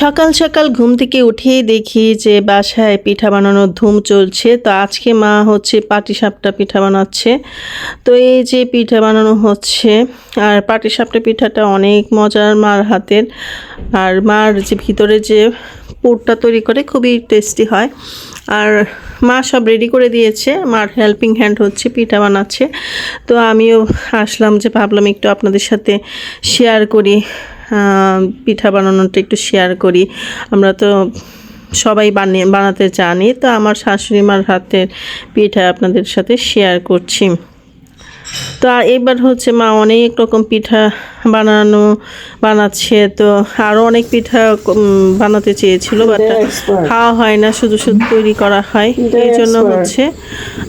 সকাল সকাল ঘুম থেকে উঠেই দেখি যে বাসায় পিঠা বানানোর ধুম চলছে। তো আজকে মা হচ্ছে পাটিসাপটা পিঠা বানাচ্ছে। তো এই যে পিঠা বানানো হচ্ছে, আর পাটিসাপটা পিঠাটা অনেক মজার মার হাতের। আর মার যে ভিতরে যে পুরটা তৈরি করে খুবই টেস্টি হয়। আর মা সব রেডি করে দিয়েছে, মার হেল্পিং হ্যান্ড হচ্ছে পিঠা বানাচ্ছে। তো আমিও আসলাম যে ভাবলাম একটু আপনাদের সাথে শেয়ার করি। পিঠা বানানোটা একটু শেয়ার করি। আমরা তো সবাই বানিয়ে বানাতে জানি, তো আমার শাশুড়ি মার হাতের পিঠা আপনাদের সাথে শেয়ার করছি। তো এবার হচ্ছে মা অনেক রকম পিঠা বানানো বানাচ্ছে। তো আরও অনেক পিঠা বানাতে চেয়েছিল বাট খাওয়া হয় না শুধু শুধু তৈরি করা হয়। এই জন্য হচ্ছে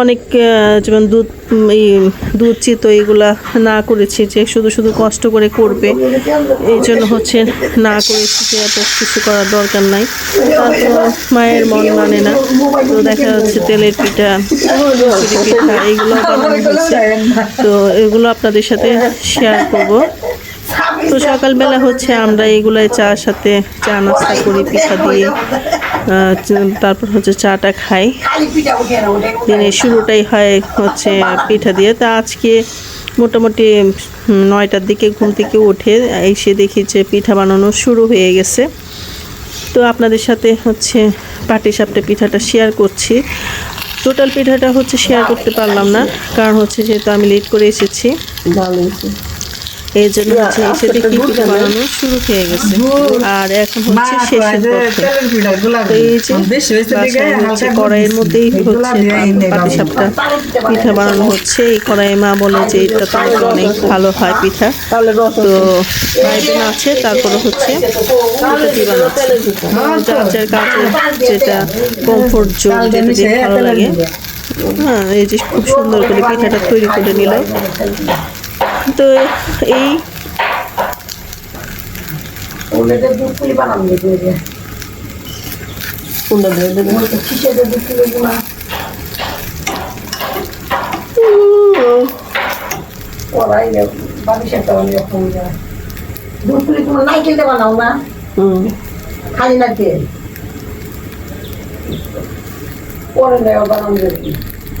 অনেক যেমন দুধ এই দুধ চিত এইগুলা না করেছি যে শুধু শুধু কষ্ট করে করবে। এই জন্য হচ্ছে না করেছি যে এত কিছু করার দরকার নাই। তারপর মায়ের মন মানে না। তো দেখা যাচ্ছে তেলের পিঠা পিঠা এইগুলো বানানো হচ্ছে তো এগুলো আপনাদের সাথে শেয়ার করব। তো সকালবেলা হচ্ছে আমরা এগুলাই চার সাথে চা নাস্তা করি, পিঠা দিয়ে তারপর হচ্ছে চাটা খাই। দিনের শুরুটাই হয় হচ্ছে পিঠা দিয়ে। তা আজকে মোটামুটি নয়টার দিকে ঘুম থেকে উঠে এসে দেখি যে পিঠা বানানো শুরু হয়ে গেছে। তো আপনাদের সাথে হচ্ছে পাটি সাপটা পিঠাটা শেয়ার করছি। টোটাল পিঠাটা হচ্ছে শেয়ার করতে পারলাম না। কারণ হচ্ছে যেহেতু আমি লেট করে এসেছি। ভালো হয়েছে। এই জন্য হচ্ছে এসে দেখি পিঠা বানানো শুরু হয়ে গেছে। আর এখন হচ্ছে শেষের হচ্ছে কড়াইয়ের মধ্যেই হচ্ছে পাটি সাপটা। পিঠা বানানো হচ্ছে। এই কড়াইয়ে মা বলে যে এটা তো অনেক ভালো হয় পিঠা। তো বাইবেন আছে তারপরে হচ্ছে এটা বানাচ্ছে যার যার কাছে যেটা কমফোর্ট জোন যেটা দিয়ে ভালো লাগে। হ্যাঁ এই যে খুব সুন্দর করে পিঠাটা তৈরি করে নিল। তো এই বানাও না। হুম। খালি নারকেল। পরে নেওয়া বানানো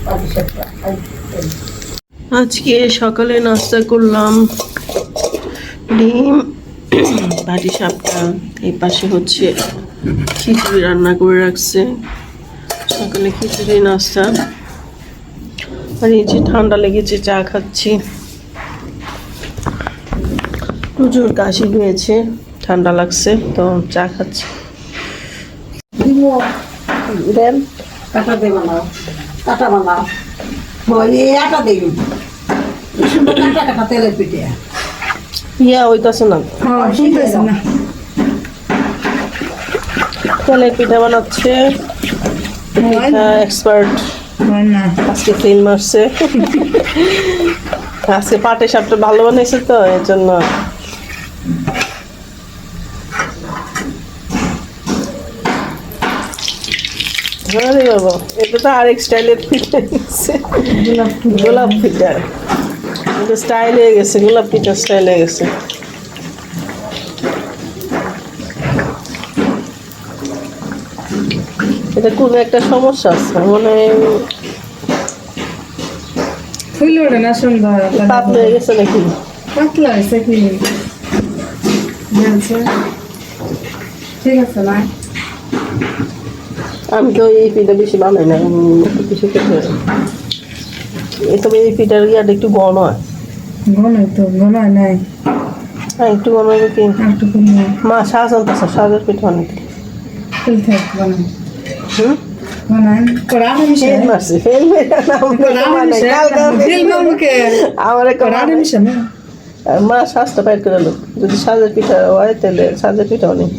বাবি সেটা আজকে সকালে নাস্তা করলাম। ডিম ভাটি সাপটা, এই পাশে হচ্ছে খিচুড়ি রান্না করে রাখছে। সকালে খিচুড়ি, নাস্তা। আর এই যে ঠান্ডা লেগেছে, চা খাচ্ছি। প্রচুর কাশি হয়েছে, ঠান্ডা লাগছে, তো চা খাচ্ছি। দেন কাটা বানাও কাটা বানাও আটা দিই। সুন্দর কাটা কাটা তেলের পিঠে। ইয়া না? তেলের পিঠা বানাচ্ছে। এক্সপার্ট আজকে ফিল্ম মারছে। আজকে পাটে সাপটা ভালো বানাইছে তো এর জন্য আরে বাবা এটা তো আরেক স্টাইলের পিঠা গোলাপ পিঠা। এটা স্টাইল হয়ে গেছে গোলাপ পিঠা স্টাইল হয়ে গেছে। এটা কোন একটা সমস্যা আছে মানে ফুল ওঠে না সুন্দর পাতলা হয়ে গেছে নাকি? পাতলা হয়েছে কি? ঠিক আছে না আমি তো এই পিঠা বেশি বানাই না একটু বেশি খেতে এই তবে এই পিঠার ইয়াটা একটু ঘন হয়। ঘন তো ঘন নাই। হ্যাঁ একটু ঘন হবে কি? আর একটু কম মা শাহের পিঠা অনেক মা শ্বাসটা বাইর করে লো যদি সাজের পিঠা হয় তাহলে সাজের পিঠা অনেক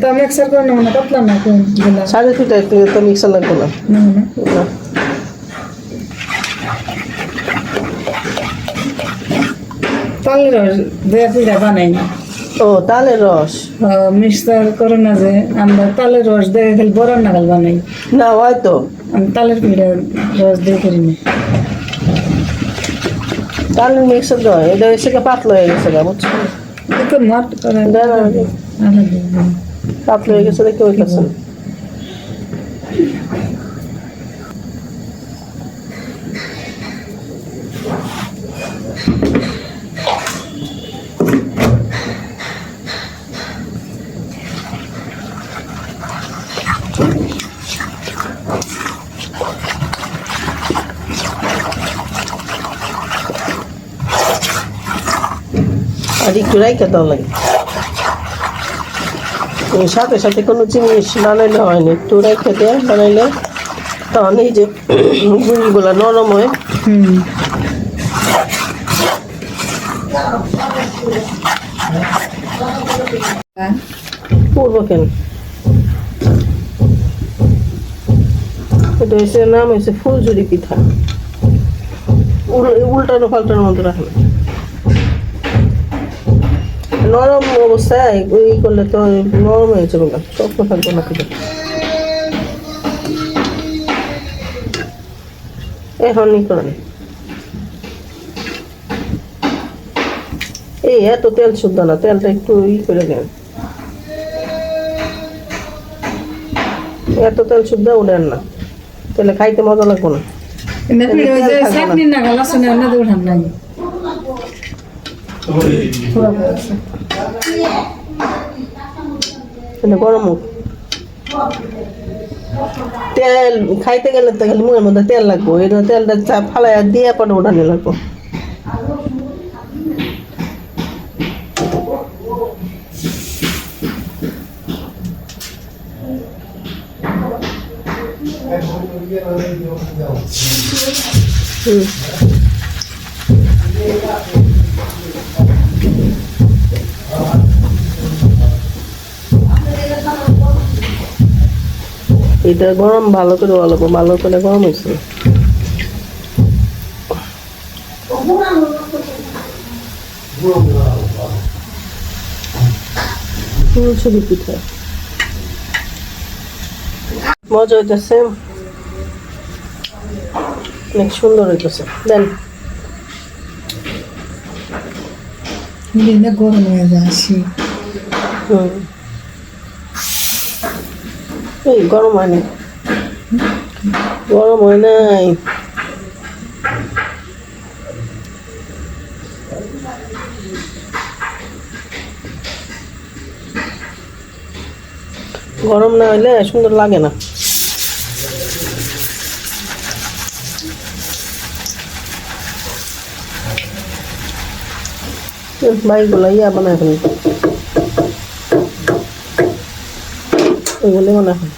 তা মিক্সার করে না মানে পাতলা না কোন দিলা? পিঠা একটু তো মিক্সার লাগবে না? না না। না। তালের রস দেয়া পিঠা বানাই না। ও তালে রস? মিক্সার করে না যে আমরা তালের রস দিয়ে খালি বড় নাগাল বানাই। না হয়তো আমি তালের পিঠা রস দিয়ে করি না। তালের মিক্সার নয় এটা এসে পাতলা হয়ে গেছে বুঝছ? মাট করে। পাতলা হয়ে গেছে দেখতে পাইতেছেন আর একটু রাইখা দেওয়া লাগে। সাথে সাথে কোনো জিনিস বানাইলে হয় না একটু রেখে বানাইলে তখন এই যে গুঁড়িগুলো নরম হয়। পূর্ব কেন? নাম হয়েছে ফুলঝুরি পিঠা। উল- উল্টানো পাল্টানোর মতো রাখে না। নরম অবস্থায় ই করলে তো নরম হয়ে যাবে না। শক্ত থাকবে না পিঠা এখন ই করেন। এই এত তেল শুদ্ধ না তেলটা একটু ই করে দেন। এত তেল শুদ্ধ উঠেন না। তাহলে খাইতে মজা লাগবে না। না ওই যে চাটনি না না দৌড় হান নাই। করে গরম তেল, খাইতে গেলে তো খালি মুখের মধ্যে তেল লাগবো। এটা তেলটা চা- ফালাই দিয়ে পরে উঠানি লাগবো। হুম। এটা গরম ভালো করে ভালো ভালো করে গরম হয়েছে পিঠা। মজা হইতেছে। অনেক সুন্দর হইতেছে। দেন। গরম হয়ে যায় হুম। এই, গরম হয় নাই। গরম হয় নাই। গরম না হইলে সুন্দর লাগে না। বাইগুলো ইয়া বানায় ফেলি ওইগুলি মনে হয়।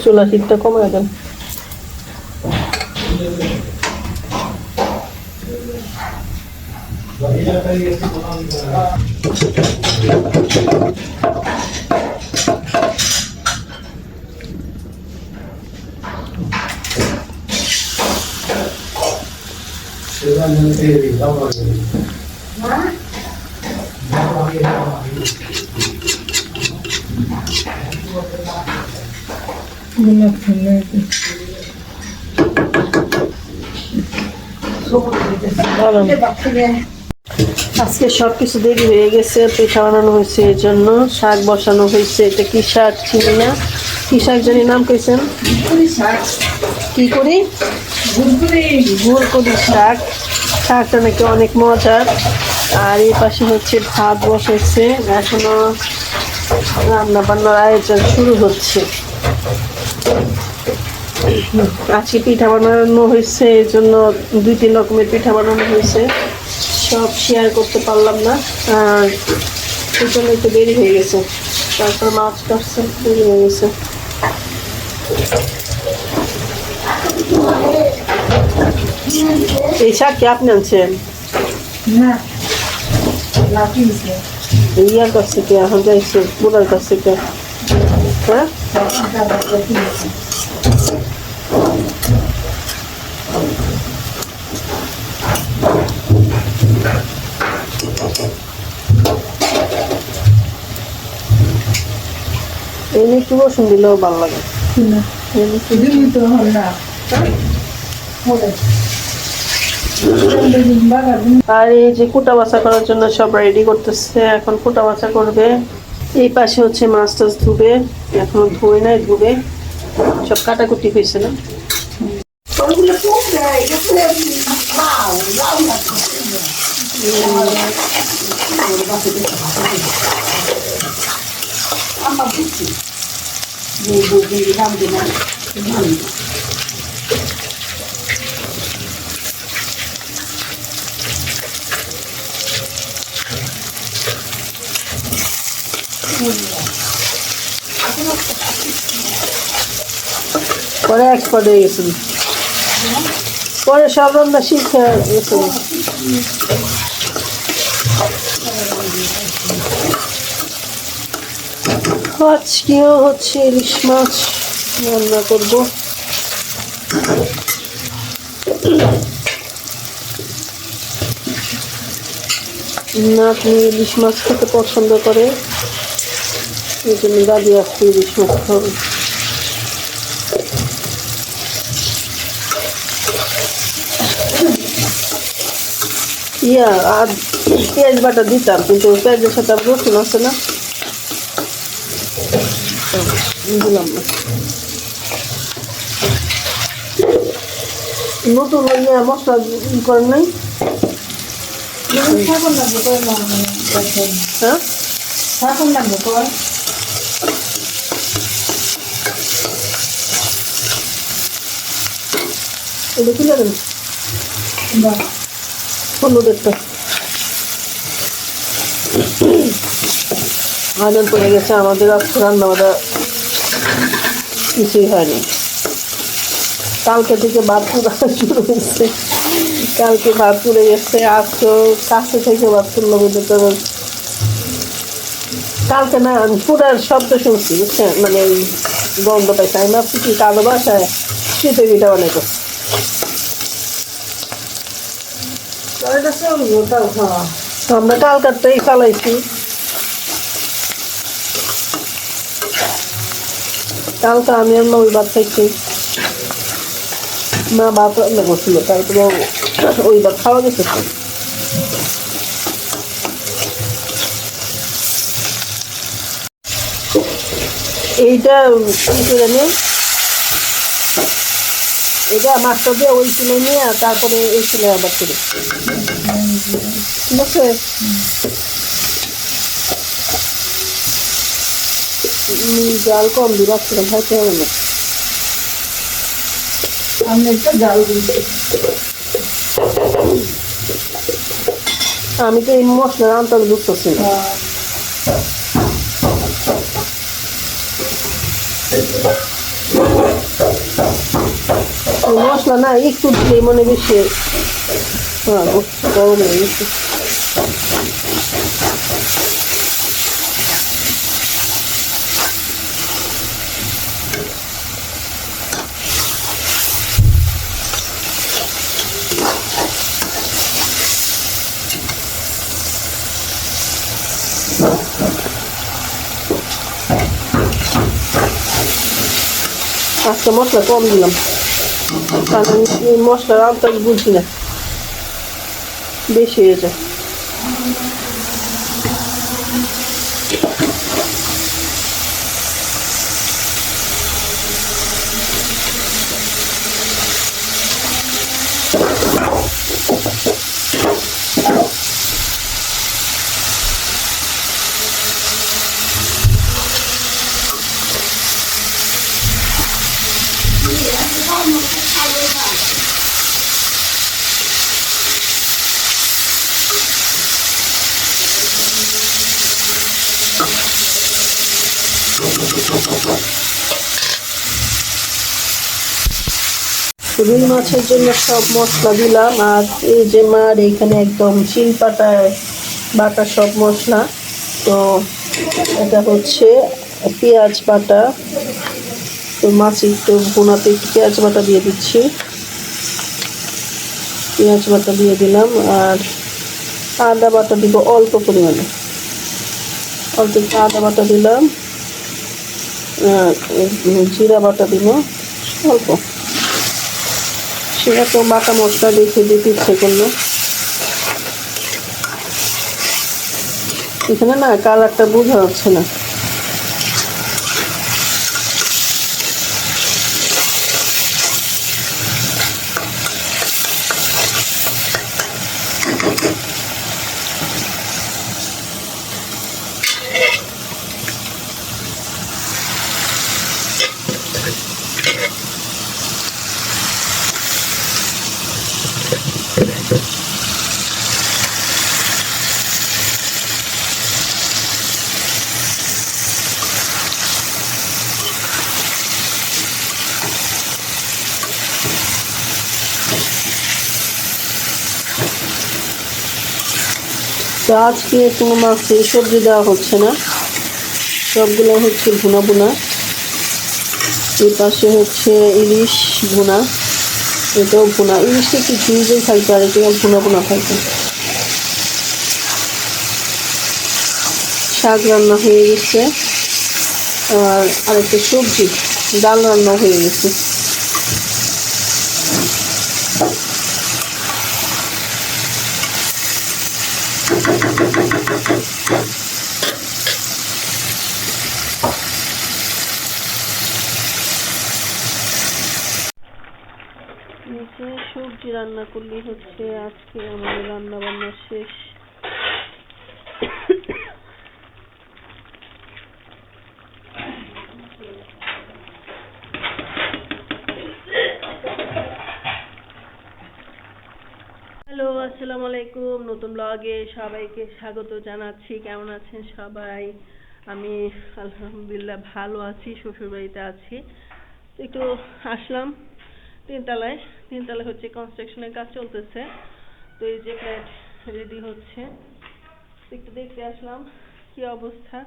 চুলা শীতটা কমে দেন 누나 보내고 소금 이제 막 크게 আজকে সব কিছু দেরি হয়ে গেছে পিঠা বানানো হয়েছে এই জন্য শাক বসানো হয়েছে। এটা কি শাক? চিনি না। কি শাক জানি নাম কইছেন? কি করি? গুড় করি শাক। শাকটা নাকি অনেক মজার। আর এই পাশে হচ্ছে ভাত বসেছে। এখনও রান্না বান্নার আয়োজন শুরু হচ্ছে। আজকে পিঠা বানানো হয়েছে এই জন্য দুই তিন রকমের পিঠা বানানো হয়েছে। সব শেয়ার করতে পারলাম না। আর জন্য একটু দেরি হয়ে গেছে। তারপর মাছ কাটছে দেরি হয়ে গেছে। এই শাক কি আপনি আনছেন? না ইয়ার কাছ থেকে এখন যাইছে বুড়ার কাছ থেকে হ্যাঁ? একটু রসুন দিলেও ভালো লাগে। আর এই যে কুটা বাছা করার জন্য সব রেডি করতেছে এখন কুটা বাছা করবে। এই পাশে হচ্ছে মাছ টাছ ধুবে এখনও ধুয়ে নাই ধুবে। সব কাটাকুটি হয়েছে না? ওইগুলো খুব দেয় এগুলো লাউ লাউ আমার বুঝছি দাম দিলাম পরে এক্সপার্ট হয়ে গেছেন পরে সব রান্না শিখে গেছেন আজকেও হচ্ছে ইলিশ মাছ রান্না করব। নাতনি ইলিশ মাছ খেতে পছন্দ করে, এই জন্য দাদি আসতে ইলিশ মাছ খাবে ইয়া, আর পেঁয়াজ বাটা দিতাম, কিন্তু পেঁয়াজের সাথে রসুন আছে না। দিলাম না নতুন ইয়া মশলা ই করেন নাই? শাসন লাগবে হ্যাঁ? শাসন লাগবে করে এটা কি লাগেন বাহ হলুদেরটা আয়োজন পড়ে গেছে আমাদের রান্না বান্না কিছুই হয়নি। কালকে থেকে ভাত পুরা শুরু হয়েছে। কালকে ভাত পুড়ে গেছে আজকেও কাছে থেকে ভাত তুললো কিন্তু তো কালকে না পুরার শব্দ শুনছি বুঝছেন? মানে এই গন্ধ পাইছে আমি ভাবছি কি কালো বাসায় শীতে পিঠা অনেক আমরা তাও তো আমরা কালকাতাই চালাইছি কালকে আমি আর নবী ভাত খাইছি মা ভাত রান্না করছিল তারপরে ওই ভাত খাওয়া গেছে। এইটা কি করে নিয়ে এটা মাছটা দিয়ে ওই চুলে নিয়ে তারপরে এই চুলে আবার করে ঠিক আছে? জাল কম রাখছিলাম খাইতে হবে না আমি একটা জাল দিচ্ছি আমি তো এই মশলা আনতে বুঝতেছি মশলা না একটু দিলে মনে বেশি হ্যাঁ গরম হয়ে গেছে। আজকে মশলা কম দিলাম। কারণ মশলার আনতে বুঝি না। বেশি হয়ে রুই মাছের জন্য সব মশলা দিলাম, আর এই যে মার এখানে একদম শিল পাতায় বাটা সব মশলা, তো এটা হচ্ছে পেঁয়াজ বাটা। তো মাছ একটু ভুনাতে একটু পেঁয়াজ বাটা দিয়ে দিচ্ছি। পেঁয়াজ বাটা দিয়ে দিলাম, আর আদা বাটা দিব অল্প পরিমাণে। অল্প একটু আদা বাটা দিলাম। জিরা বাটা দিব। অল্প। সেটা তো বাটা মশলা দেখে দিতে ইচ্ছে করল। এখানে না কালারটা বোঝা যাচ্ছে না। তো আজকে কোনো মাছে সবজি দেওয়া হচ্ছে না। সবগুলো হচ্ছে ভুনা ভুনা। এই পাশে হচ্ছে ইলিশ ভুনা, এটাও ভুনা। ইলিশটা একটু ঝুঁজে থাকবে আর এটা ভুনা ভুনা থাকবে? শাক রান্না হয়ে গেছে। আর আরেকটা সবজি, ডাল রান্না হয়ে গেছে নিচে সবজি রান্না করলে হচ্ছে, আজকে আমাদের রান্না বান্না শেষ। হ্যালো, আসসালামু আলাইকুম, নতুন ব্লগে সবাইকে স্বাগত জানাচ্ছি। কেমন আছেন সবাই? আমি আলহামদুলিল্লাহ ভালো আছি, শ্বশুরবাড়িতে আছি। একটু আসলাম। তিনতলায় তিনতলায় হচ্ছে কনস্ট্রাকশনের কাজ চলতেছে। তো এই যে ফ্ল্যাট রেডি হচ্ছে। একটু দেখতে আসলাম কি অবস্থা।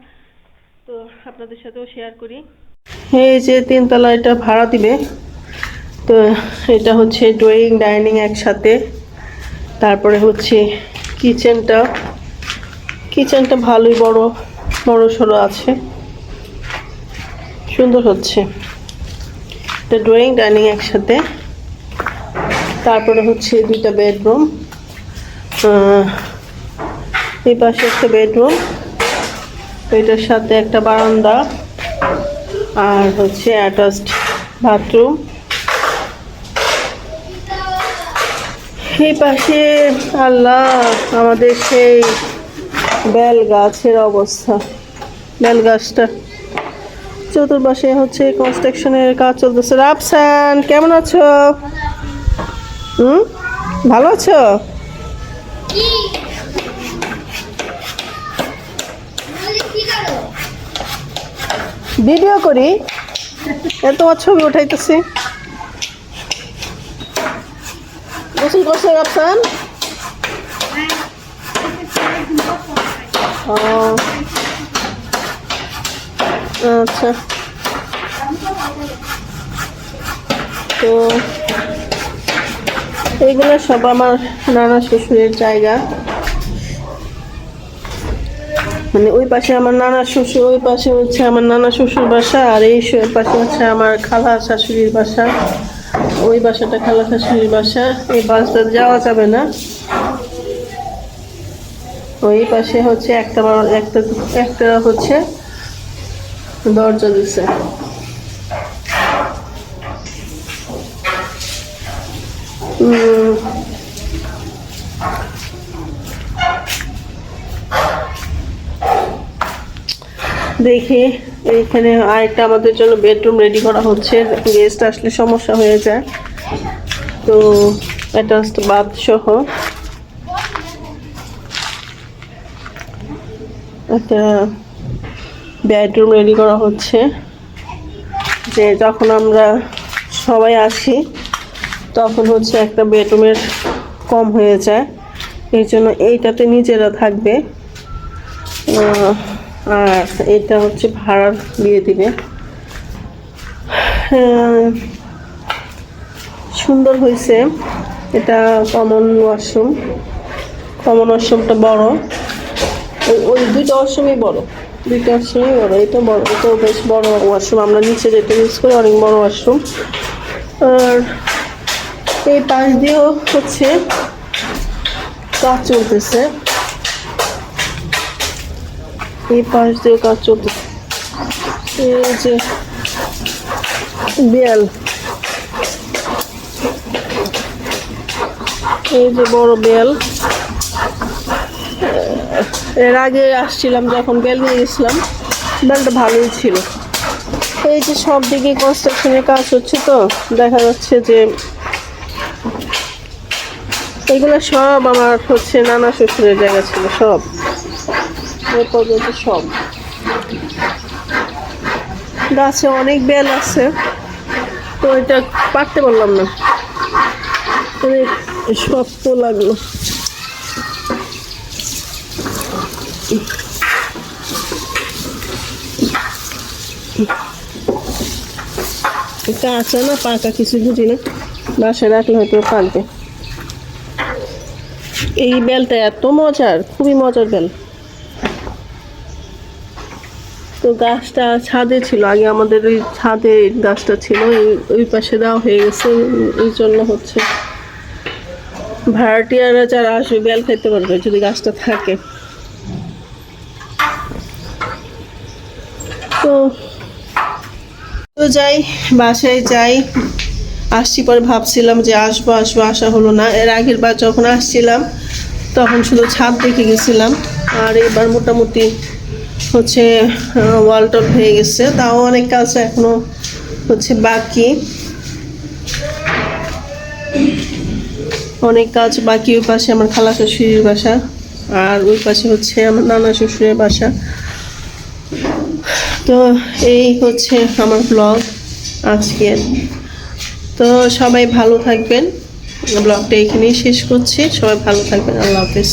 তো আপনাদের সাথেও শেয়ার করি। এই যে তিনতলা এটা ভাড়া দিবে। তো এটা হচ্ছে ড্রয়িং ডাইনিং একসাথে। তারপরে হচ্ছে কিচেনটা কিচেনটা ভালোই বড় বড় সড়ো আছে। সুন্দর হচ্ছে। এটা ড্রয়িং, ডাইনিং একসাথে। তারপরে হচ্ছে দুইটা বেডরুম। এই পাশে একটা বেডরুম। এটার সাথে একটা বারান্দা। আর হচ্ছে অ্যাটাচড বাথরুম। এই পাশে আল্লাহ, আমাদের সেই বেল গাছের অবস্থা। বেল গাছটা। চতুর্পাশে হচ্ছে কনস্ট্রাকশনের কাজ চলতেছে। রাফসান, কেমন আছো? হুম? ভালো আছো? ভিডিও করি? তোমার ছবি উঠাইতেছি। গোসল করছে রাফসান? ও। আচ্ছা। তো এইগুলো সব আমার নানা শ্বশুরের জায়গা। মানে ওই পাশে আমার নানা শ্বশুর, ওই পাশে হচ্ছে আমার নানা শ্বশুর বাসা, আর এই পাশে হচ্ছে আমার খালা শাশুড়ির বাসা। ওই বাসাটা খালা শাশুড়ির বাসা। এই বাসটা যাওয়া যাবে না। ওই পাশে হচ্ছে একটা একটা একটা হচ্ছে দরজা দিছে। দেখি, এইখানে আরেকটা আমাদের জন্য বেডরুম রেডি করা হচ্ছে। গেস্ট আসলে সমস্যা হয়ে যায়। তো অ্যাটাচড বাদ সহ। একটা বেডরুম রেডি করা হচ্ছে। যে যখন আমরা সবাই আসি, তখন হচ্ছে একটা বেডরুমের কম হয়ে যায়। এই জন্য এইটাতে নিজেরা থাকবে। আর এটা হচ্ছে ভাড়া দিয়ে দিবে। সুন্দর হয়েছে। এটা কমন ওয়াশরুম কমন ওয়াশরুমটা বড়। ওই ওই দুইটা ওয়াশরুমই বড়। দুইটা আছে বড় এটা বড় এটাও বেশ বড় ওয়াশরুম আমরা নিচে যেটা ইউজ করি, অনেক বড় ওয়াশরুম আর এই পাশ দিয়েও হচ্ছে কাজ চলতেছে। এই পাশ দিয়েও কাজ চলতেছে। এই যে বেল এই যে বড় বেল এর আগে আসছিলাম যখন বেল নিয়ে গেছিলাম, বেলটা ভালোই ছিল। এই যে সব দিকে কনস্ট্রাকশনের কাজ হচ্ছে তো, দেখা যাচ্ছে যে এগুলো সব আমার হচ্ছে নানা শ্বশুরের জায়গা ছিল, সব। এ পর্যন্ত সব। গাছে অনেক বেল আছে, তো এটা পারতে পারলাম না। অনেক শক্ত লাগল। কাঁচা না, পাকা কিছু বুঝি না। বাসায় রাখলে হয়তো পাকবে এই বেলটা এত মজার, খুবই মজার বেল। তো গাছটা ছাদে ছিল, আগে আমাদের ওই ছাদে গাছটা ছিল ওই পাশে দেওয়া হয়ে গেছে, এই জন্য হচ্ছে। ভাড়াটিয়ারা যারা আসবে, বেল খাইতে পারবে যদি গাছটা থাকে। তো তো যাই, বাসায় যাই। আসছি পরে ভাবছিলাম যে আসব আসব, আসা হলো না। এর আগের বার যখন আসছিলাম, তখন শুধু ছাদ দেখে গেছিলাম। আর এবার মোটামুটি হচ্ছে ওয়াল টল হয়ে গেছে। তাও অনেক কাজ এখনও হচ্ছে বাকি। অনেক কাজ বাকি। ওই পাশে আমার খালা শ্বশুরের বাসা। আর ওই পাশে হচ্ছে আমার নানা শ্বশুরের বাসা। তো এই হচ্ছে আমার ব্লগ আজকে তো সবাই ভালো থাকবেন। ব্লগটা এখানেই শেষ করছি। সবাই ভালো থাকবেন। আল্লাহ হাফিজ।